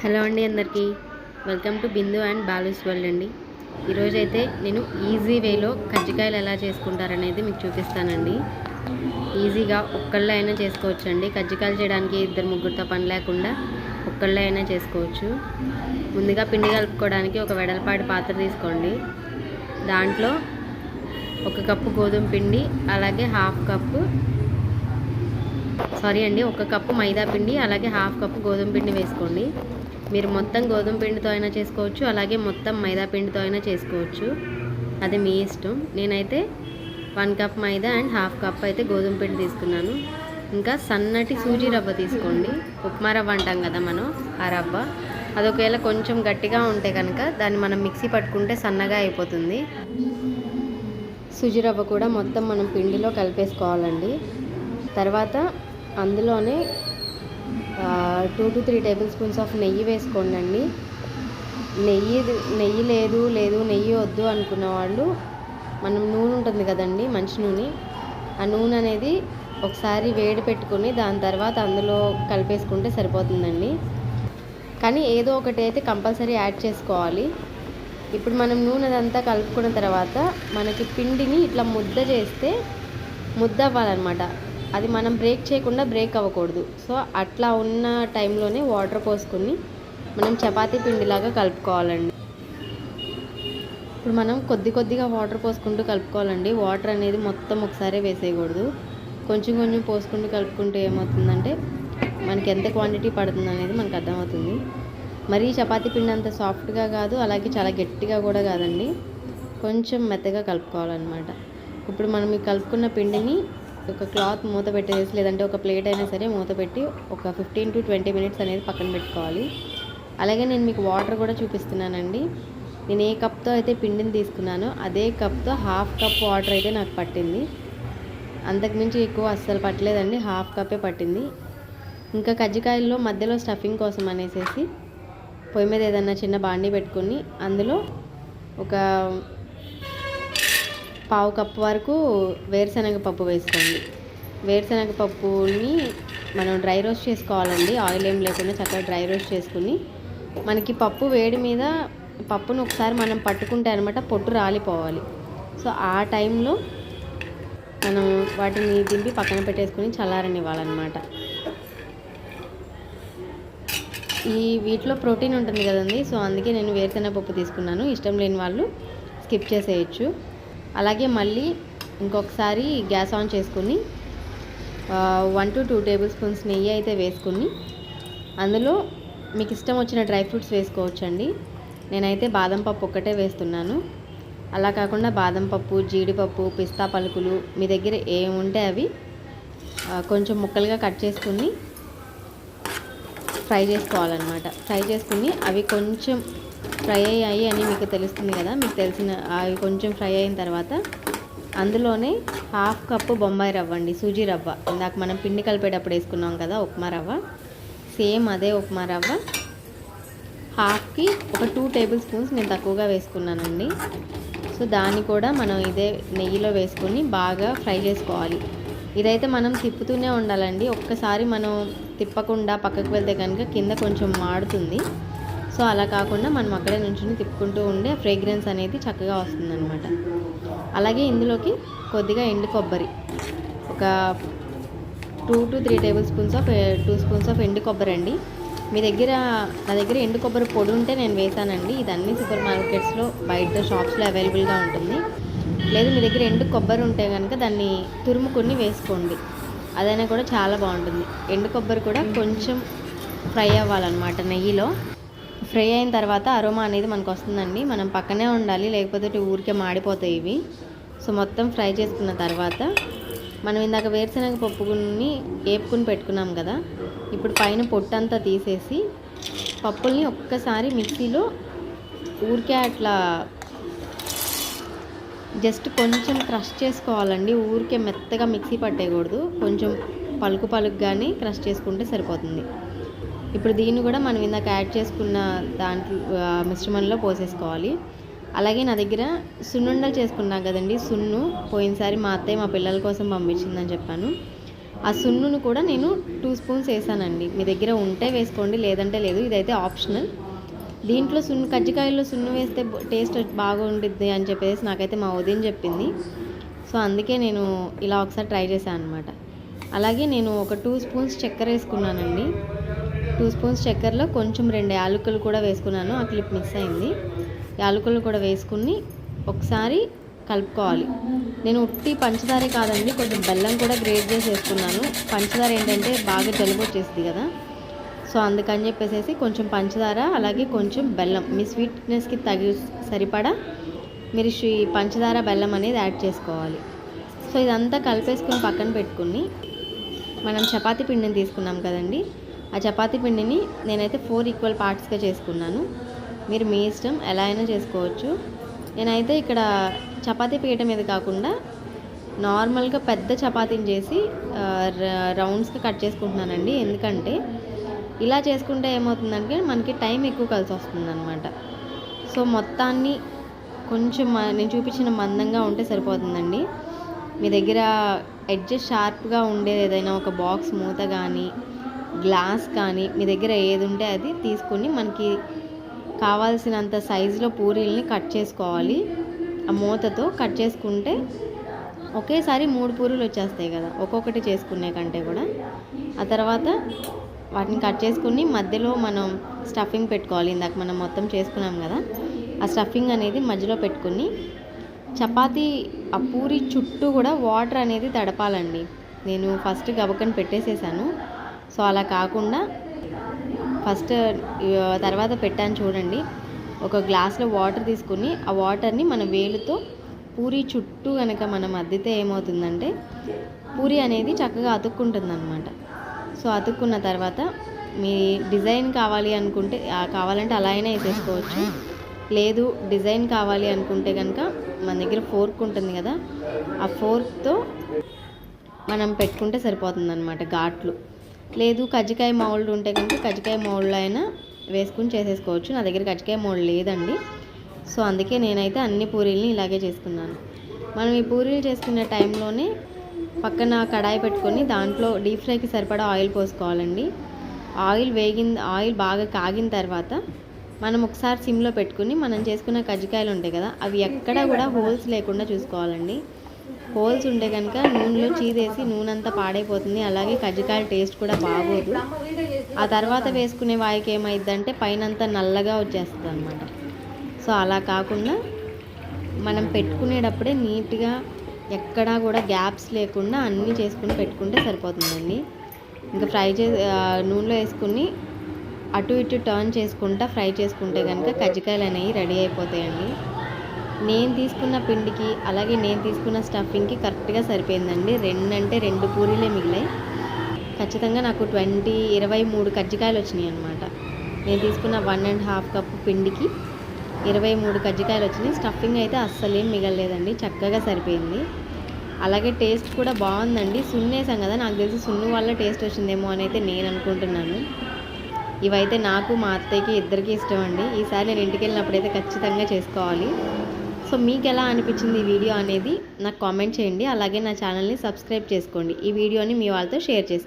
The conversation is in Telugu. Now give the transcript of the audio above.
హలో అండి అందరికీ. Welcome to Bindu and Balu's world అండి. ఈరోజైతే అయితే నేను ఈజీ వేలో కజ్జికాయలు ఎలా చేసుకుంటారనేది మీకు చూపిస్తానండి. ఈజీగా ఒక్కళ్ళ అయినా చేసుకోవచ్చండి. కజ్జికాయలు చేయడానికి ఇద్దరు ముగ్గురితో పని లేకుండా ఒక్కళ్ళ అయినా చేసుకోవచ్చు. ముందుగా పిండి కలుపుకోవడానికి ఒక వెడల్పాటి పాత్ర తీసుకోండి. దాంట్లో ఒక కప్పు గోధుమ పిండి అలాగే హాఫ్ కప్పు సారీ అండి ఒక కప్పు మైదా పిండి అలాగే హాఫ్ కప్పు గోధుమ పిండి వేసుకోండి. మీరు మొత్తం గోధుమ పిండితో అయినా చేసుకోవచ్చు అలాగే మొత్తం మైదా పిండితో అయినా చేసుకోవచ్చు. అది మీ ఇష్టం. నేనైతే one cup maida and half cup అయితే గోధుమ పిండి తీసుకున్నాను. ఇంకా సన్నటి సూజీ రవ్వ తీసుకోండి. ఉప్మా రవ్వ అంటాం కదా మనం ఆ రవ్వ. అది ఒకవేళ కొంచెం గట్టిగా ఉంటే కనుక దాన్ని మనం మిక్సీ పట్టుకుంటే సన్నగా అయిపోతుంది. సూజీ రవ్వ కూడా మొత్తం మనం పిండిలో కలిపేసుకోవాలండి. తర్వాత అందులోనే two to three tablespoons of నెయ్యి వేసుకోండి అండి నెయ్యి నెయ్యి లేదు లేదు నెయ్యి వద్దు అనుకున్న వాళ్ళు మనం నూనె ఉంటుంది కదండి మంచి నూనె. ఆ నూనె అనేది ఒకసారి వేడి పెట్టుకొని దాని తర్వాత అందులో కలిపేసుకుంటే సరిపోతుందండి. కానీ ఏదో ఒకటి అయితే కంపల్సరీ యాడ్ చేసుకోవాలి. ఇప్పుడు మనం నూనె అదంతా కలుపుకున్న తర్వాత మనకి పిండిని ఇట్లా ముద్ద చేస్తే ముద్ద అవ్వాలన్నమాట అది మనం బ్రేక్ చేయకుండా బ్రేక్ అవ్వకూడదు. సో అట్లా ఉన్న టైంలోనే వాటర్ పోసుకొని మనం చపాతీ పిండిలాగా కలుపుకోవాలండి. ఇప్పుడు మనం కొద్ది కొద్దిగా వాటర్ పోసుకుంటూ కలుపుకోవాలండి. వాటర్ అనేది మొత్తం ఒకసారి వేసేయకూడదు. కొంచెం కొంచెం పోసుకుంటూ కలుపుకుంటే ఏమవుతుందంటే మనకి ఎంత క్వాంటిటీ పడుతుంది అనేది మనకు అర్థమవుతుంది. మరీ చపాతీ పిండి అంత సాఫ్ట్గా కాదు అలాగే చాలా గట్టిగా కూడా కాదండి. కొంచెం మెత్తగా కలుపుకోవాలన్నమాట. ఇప్పుడు మనం ఈ కలుపుకున్న పిండిని ఒక క్లాత్ మూత పెట్టేసి లేదంటే ఒక ప్లేట్ అయినా సరే మూత పెట్టి ఒక ఫిఫ్టీన్ టు ట్వంటీ మినిట్స్ అనేది పక్కన పెట్టుకోవాలి. అలాగే నేను మీకు వాటర్ కూడా చూపిస్తున్నానండి. నేను ఏ కప్తో అయితే పిండిని తీసుకున్నానో అదే కప్తో హాఫ్ కప్ వాటర్ అయితే నాకు పట్టింది. అంతకుమించి ఎక్కువ అస్సలు పట్టలేదండి హాఫ్ కప్పే పట్టింది. ఇంకా కజ్జికాయల్లో మధ్యలో స్టఫింగ్ కోసం అనేసి పొయ్యి మీద ఏదన్నా చిన్న బాండీ పెట్టుకుని అందులో ఒక పావు కప్పు వరకు వేరుశనగ పప్పు వేసుకోండి. వేరుశనగ పప్పుని మనం డ్రై రోస్ట్ చేసుకోవాలండి. ఆయిల్ ఏం లేకుండా చక్కగా డ్రై రోస్ట్ చేసుకుని మనకి పప్పు వేడి మీద పప్పును ఒకసారి మనం పట్టుకుంటే అనమాట పొట్టు రాలిపోవాలి. సో ఆ టైంలో మనం వాటిని దింపి పక్కన పెట్టేసుకుని చల్లారనివ్వాలన్నమాట. ఈ వీటిలో ప్రోటీన్ ఉంటుంది కదండి. సో అందుకే నేను వేరుశెనగ పప్పు తీసుకున్నాను. ఇష్టం లేని వాళ్ళు స్కిప్ చేసేయచ్చు. అలాగే మళ్ళీ ఇంకొకసారి గ్యాస్ ఆన్ చేసుకుని one to two tablespoons నెయ్యి అయితే వేసుకుని అందులో మీకు ఇష్టం వచ్చిన డ్రై ఫ్రూట్స్ వేసుకోవచ్చండి. నేనైతే బాదం పప్పు ఒక్కటే వేస్తున్నాను. అలా కాకుండా బాదం పప్పు జీడిపప్పు పిస్తా పలుకులు మీ దగ్గర ఏముంటే అవి కొంచెం ముక్కలుగా కట్ చేసుకుని ఫ్రై చేసుకోవాలన్నమాట. ఫ్రై చేసుకుని అవి కొంచెం ఫ్రై అయ్యాయి అని మీకు తెలుస్తుంది కదా మీకు తెలిసిన అవి కొంచెం ఫ్రై అయిన తర్వాత అందులోనే హాఫ్ కప్పు బొంబాయి రవ్వ అండి సూజీ రవ్వ. ఇందాక మనం పిండి కలిపేటప్పుడు వేసుకున్నాం కదా ఉప్మా రవ్వ. సేమ్ అదే ఉప్మా రవ్వ. హాఫ్కి ఒక టూ టేబుల్ స్పూన్స్ నేను తక్కువగా వేసుకున్నానండి. సో దాన్ని కూడా మనం ఇదే నెయ్యిలో వేసుకొని బాగా ఫ్రై చేసుకోవాలి. ఇదైతే మనం తిప్పుతూనే ఉండాలండి. ఒక్కసారి మనం తిప్పకుండా పక్కకు వెళ్తే కనుక కింద కొంచెం మాడుతుంది. సో అలా కాకుండా మనం అక్కడే నుంచి తిప్పుకుంటూ ఉండే ఫ్రేగ్రెన్స్ అనేది చక్కగా వస్తుందన్నమాట. అలాగే ఇందులోకి కొద్దిగా ఎండు కొబ్బరి. ఒక two to three tablespoons of two spoons of ఎండు కొబ్బరి అండి. మీ దగ్గర నా దగ్గర ఎండు కొబ్బరి పొడి ఉంటే నేను వేసానండి. ఇదన్నీ సూపర్ మార్కెట్స్లో బయట షాప్స్లో అవైలబుల్గా ఉంటుంది. లేదు మీ దగ్గర ఎండు కొబ్బరి ఉంటే కనుక దాన్ని తురుముకొని వేసుకోండి. అదైనా కూడా చాలా బాగుంటుంది. ఎండు కొబ్బరి కూడా కొంచెం ఫ్రై అవ్వాలన్నమాట నెయ్యిలో. ఫ్రై అయిన తర్వాత అరోమా అనేది మనకు వస్తుందండి. మనం పక్కనే ఉండాలి లేకపోతే ఊరికే మాడిపోతాయి ఇవి. సో మొత్తం ఫ్రై చేసుకున్న తర్వాత మనం ఇందాక వేరుశనగ పప్పుని వేపుకుని పెట్టుకున్నాం కదా ఇప్పుడు పైన పొట్టంతా తీసేసి పప్పుల్ని ఒక్కసారి మిక్సీలో ఊరికే అట్లా జస్ట్ కొంచెం క్రష్ చేసుకోవాలండి. ఊరికే మెత్తగా మిక్సీ పట్టేయకూడదు. కొంచెం పలుకు పలుకు కానీ క్రష్ చేసుకుంటే సరిపోతుంది. ఇప్పుడు దీన్ని కూడా మనం ఇందాక యాడ్ చేసుకున్న దాంట్లో మిశ్రమంలో పోసేసుకోవాలి. అలాగే నా దగ్గర సున్నుండలు చేసుకున్నాం కదండి. సున్ను పోయినసారి మా అత్తయ్య మా పిల్లల కోసం పంపించిందని చెప్పాను. ఆ సున్నును కూడా నేను టూ స్పూన్స్ వేసానండి. మీ దగ్గర ఉంటే వేసుకోండి లేదంటే లేదు. ఇదైతే ఆప్షనల్. దీంట్లో సున్ను కజ్జికాయల్లో సున్ను వేస్తే టేస్ట్ బాగా ఉంటుంది అని చెప్పేసి నాకైతే మా ఉదయం చెప్పింది. సో అందుకే నేను ఇలా ఒకసారి ట్రై చేశాను అనమాట అలాగే నేను ఒక టూ స్పూన్స్ చక్కెర వేసుకున్నానండి. టూ స్పూన్స్ చక్కెరలో కొంచెం రెండు యాలకులు కూడా వేసుకున్నాను. ఆ క్లిప్ మిస్ అయింది. యాలకులు కూడా వేసుకుని ఒకసారి కలుపుకోవాలి. నేను ఉట్టి పంచదారే కాదండి కొంచెం బెల్లం కూడా గ్రేట్ చేసి వేసుకున్నాను. పంచదార ఏంటంటే బాగా జలుబు వచ్చేస్తుంది కదా. సో అందుకని చెప్పేసి కొంచెం పంచదార అలాగే కొంచెం బెల్లం. మీ స్వీట్నెస్కి తగి సరిపడా మీరు ఈ పంచదార బెల్లం అనేది యాడ్ చేసుకోవాలి. సో ఇదంతా కలిపేసుకుని పక్కన పెట్టుకుని మనం చపాతి పిండిని తీసుకున్నాం కదండి. ఆ చపాతీ పిండిని నేనైతే ఫోర్ ఈక్వల్ పార్ట్స్గా చేసుకున్నాను. మీరు మీ ఇష్టం ఎలా అయినా చేసుకోవచ్చు. నేనైతే ఇక్కడ చపాతీ పీట మీద కాకుండా నార్మల్గా పెద్ద చపాతీని చేసి ర- రౌండ్స్గా కట్ చేసుకుంటున్నానండి. ఎందుకంటే ఇలా చేసుకుంటే ఏమవుతుందంటే మనకి టైం ఎక్కువ కలిసి వస్తుంది అనమాట సో మొత్తాన్ని కొంచెం నేను చూపించిన మందంగా ఉంటే సరిపోతుందండి. మీ దగ్గర ఎడ్జస్ట్ షార్ప్గా ఉండేది ఏదైనా ఒక బాక్స్ మూత కానీ గ్లాస్ కానీ మీ దగ్గర ఏది ఉంటే అది తీసుకుని మనకి కావాల్సినంత సైజులో పూరీల్ని కట్ చేసుకోవాలి. ఆ మూతతో కట్ చేసుకుంటే ఒకేసారి మూడు పూరీలు వచ్చేస్తాయి కదా ఒక్కొక్కటి చేసుకునే కంటే కూడా. ఆ తర్వాత వాటిని కట్ చేసుకుని మధ్యలో మనం స్టఫింగ్ పెట్టుకోవాలి. ఇందాక మనం మొత్తం చేసుకున్నాం కదా. ఆ స్టఫింగ్ అనేది మధ్యలో పెట్టుకుని చపాతీ ఆ పూరి చుట్టూ కూడా వాటర్ అనేది తడపాలండి. నేను ఫస్ట్ గబకని పెట్టేసేసాను. సో అలా కాకుండా ఫస్ట్ తర్వాత పెట్టాను చూడండి. ఒక గ్లాస్లో వాటర్ తీసుకుని ఆ వాటర్ని మన వేలుతో పూరి చుట్టూ కనుక మనం అద్దితే ఏమవుతుందంటే పూరి అనేది చక్కగా అతుక్కుంటుంది అనమాట సో అతుక్కున్న తర్వాత మీ డిజైన్ కావాలి అనుకుంటే కావాలంటే అలా అయినా వేసేసుకోవచ్చు. లేదు డిజైన్ కావాలి అనుకుంటే కనుక మన దగ్గర ఫోర్క్ ఉంటుంది కదా ఆ ఫోర్క్తో మనం పెట్టుకుంటే సరిపోతుంది అనమాట ఘాట్లు. లేదు కజ్జికాయ మౌల్డ్ ఉంటే కనుక కజ్జికాయ మౌల్డ్ అయినా వేసుకుని చేసేసుకోవచ్చు. నా దగ్గర కజ్జికాయ మౌల్డ్ లేదండి. సో అందుకే నేనైతే అన్ని పూరీలని ఇలాగే చేసుకున్నాను. మనం ఈ పూరీలు చేసుకునే టైంలోనే పక్కన కడాయి పెట్టుకొని దాంట్లో డీప్ ఫ్రైకి సరిపడా ఆయిల్ పోసుకోవాలండి. ఆయిల్ వేగిన ఆయిల్ బాగా కాగిన తర్వాత మనం ఒకసారి సిమ్లో పెట్టుకుని మనం చేసుకున్న కజ్జికాయలు ఉంటాయి కదా అవి ఎక్కడా కూడా హోల్స్ లేకుండా చూసుకోవాలండి. హోల్స్ ఉంటే కనుక నూనెలో చీదేసి నూనె అంతా పాడైపోతుంది అలాగే కజ్జికాయల టేస్ట్ కూడా బాగోదు. ఆ తర్వాత వేసుకునే వాయికి ఏమైందంటే పైన అంతా నల్లగా వచ్చేస్తుంది అనమాట సో అలా కాకుండా మనం పెట్టుకునేటప్పుడే నీట్గా ఎక్కడా కూడా గ్యాప్స్ లేకుండా అన్నీ చేసుకుని పెట్టుకుంటే సరిపోతుందండి. ఇంకా ఫ్రై చే నూనెలో వేసుకుని అటు ఇటు టర్న్ చేసుకుంటా ఫ్రై చేసుకుంటే కనుక కజ్జికాయలు అనేవి రెడీ అయిపోతాయండి. నేను తీసుకున్న పిండికి అలాగే నేను తీసుకున్న స్టఫింగ్కి కరెక్ట్గా సరిపోయిందండి. రెండు అంటే రెండు పూరీలే మిగిలాయి. ఖచ్చితంగా నాకు ట్వంటీ ఇరవై మూడు కజ్జికాయలు వచ్చినాయి అనమాట నేను తీసుకున్న వన్ అండ్ హాఫ్ కప్ పిండికి ఇరవై మూడు కజ్జికాయలు వచ్చినాయి. స్టఫింగ్ అయితే అస్సలేం మిగలలేదండి. చక్కగా సరిపోయింది. అలాగే టేస్ట్ కూడా బాగుందండి. సున్నేసాం కదా నాకు తెలిసి సున్ను వల్ల టేస్ట్ వచ్చిందేమో అని అయితే నేను అనుకుంటున్నాను. ఇవైతే నాకు మా అత్తయ్యకి ఇద్దరికి ఇష్టం అండి ఈసారి నేను ఇంటికి వెళ్ళినప్పుడు అయితే ఖచ్చితంగా చేసుకోవాలి. సో మీకు ఎలా అనిపించింది ఈ వీడియో అనేది నాకు కామెంట్ చేయండి. అలాగే నా ఛానల్ని సబ్స్క్రైబ్ చేసుకోండి. ఈ వీడియోని మీ వాళ్ళతో షేర్ చేసుకోండి.